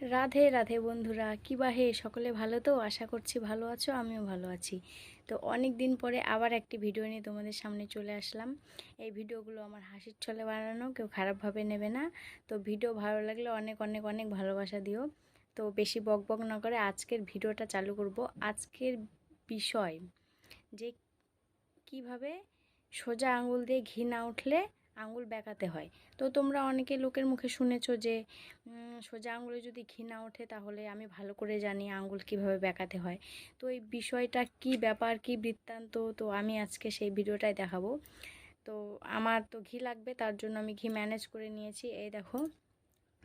রাধে রাধে বন্ধুরা, কী বা হে? সকলে ভালো তো? আশা করছি ভালো আছো, আমিও ভালো আছি। তো অনেক দিন পরে আবার একটি ভিডিও নিয়ে তোমাদের সামনে চলে আসলাম। এই ভিডিওগুলো আমার হাসির ছলে বানানো, কেউ খারাপভাবে নেবে না। তো ভিডিও ভালো লাগলে অনেক অনেক অনেক ভালোবাসা দিও। তো বেশি বক বক না করে আজকের ভিডিওটা চালু করব। আজকের বিষয় যে কীভাবে সোজা আঙুল দিয়ে ঘি না উঠলে আঙুল বেঁকাতে হয়। তো তোমরা অনেকে লোকের মুখে শুনেছো যে সোজা আঙুলে যদি ঘি না ওঠে তাহলে আমি ভালো করে জানি আঙুল কীভাবে বেঁকাতে হয়। তো এই বিষয়টা কি ব্যাপার, কি বৃত্তান্ত? তো আমি আজকে সেই ভিডিওটাই দেখাবো। তো আমার তো ঘি লাগবে, তার জন্য আমি ঘি ম্যানেজ করে নিয়েছি। এই দেখো,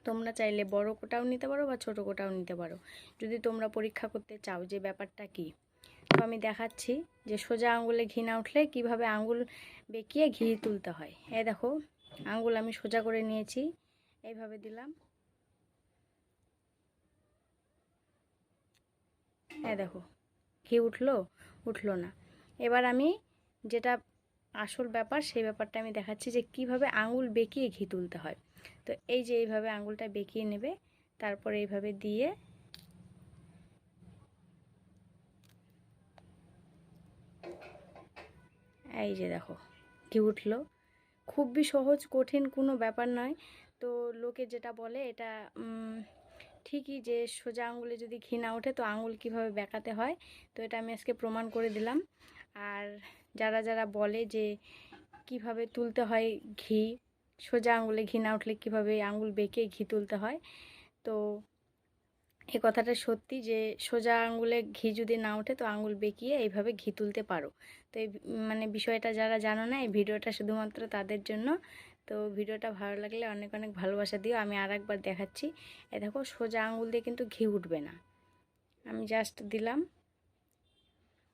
তোমরা চাইলে বড় কোটাও নিতে পারো বা ছোট কোটাও নিতে পারো। যদি তোমরা পরীক্ষা করতে চাও যে ব্যাপারটা কি? তো আমি দেখাচ্ছি যে সোজা আঙুলে ঘি না উঠলে কীভাবে আঙুল বেঁকিয়ে ঘি তুলতে হয়। এই দেখো আঙুল আমি সোজা করে নিয়েছি, এইভাবে দিলাম। এই দেখো, ঘি উঠল উঠল না। এবার আমি যেটা আসল ব্যাপার, সেই ব্যাপারটা আমি দেখাচ্ছি যে কীভাবে আঙুল বেঁকিয়ে ঘি তুলতে হয়। তো এই যে এইভাবে আঙুলটা বেঁকিয়ে নেবে, তারপর এইভাবে দিয়ে এই যে দেখো ঘি উঠল? খুবই সহজ, কঠিন কোনো ব্যাপার নয়। তো লোকে যেটা বলে, এটা ঠিকই যে সোজা আঙুলে যদি ঘি না ওঠে, তো আঙুল কীভাবে বেঁকাতে হয়? তো এটা আমি আজকে প্রমাণ করে দিলাম। আর যারা যারা বলে যে কীভাবে তুলতে হয় ঘি, সোজা আঙুলে ঘি না উঠলে কীভাবে আঙুল বেঁকে ঘি তুলতে হয়, তো এই কথাটা সত্যি যে, সোজা আঙুলে ঘি যদি না ওঠে, তো আঙুল বেঁকিয়ে এইভাবে ঘি তুলতে পারো। তো এই মানে বিষয়টা যারা জানো না, এই ভিডিওটা শুধুমাত্র তাদের জন্য। তো ভিডিওটা ভালো লাগলে অনেক অনেক ভালোবাসা দিও। আমি আর একবার দেখাচ্ছি। এ দেখো, সোজা আঙুল দিয়ে কিন্তু ঘি উঠবে না। আমি জাস্ট দিলাম।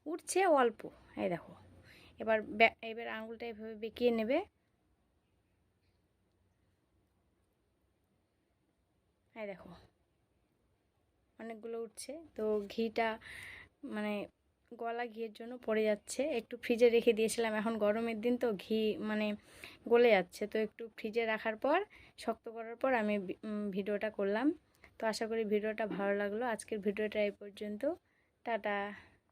উঠছে অল্প। এই দেখো। এবার এবার আঙুলটা এভাবে বেঁকিয়ে নেবে। এই দেখো। অনেকগুলো উঠছে। তো ঘিটা মানে গলা ঘিয়ের জন্য পড়ে যাচ্ছে। একটু ফ্রিজে রেখে দিয়েছিলাম, এখন গরমের দিন তো ঘি মানে গলে যাচ্ছে। তো একটু ফ্রিজে রাখার পর, শক্ত করার পর আমি ভিডিওটা করলাম। তো আশা করি ভিডিওটা ভালো লাগল। আজকের ভিডিওটা এই পর্যন্ত। টাটা।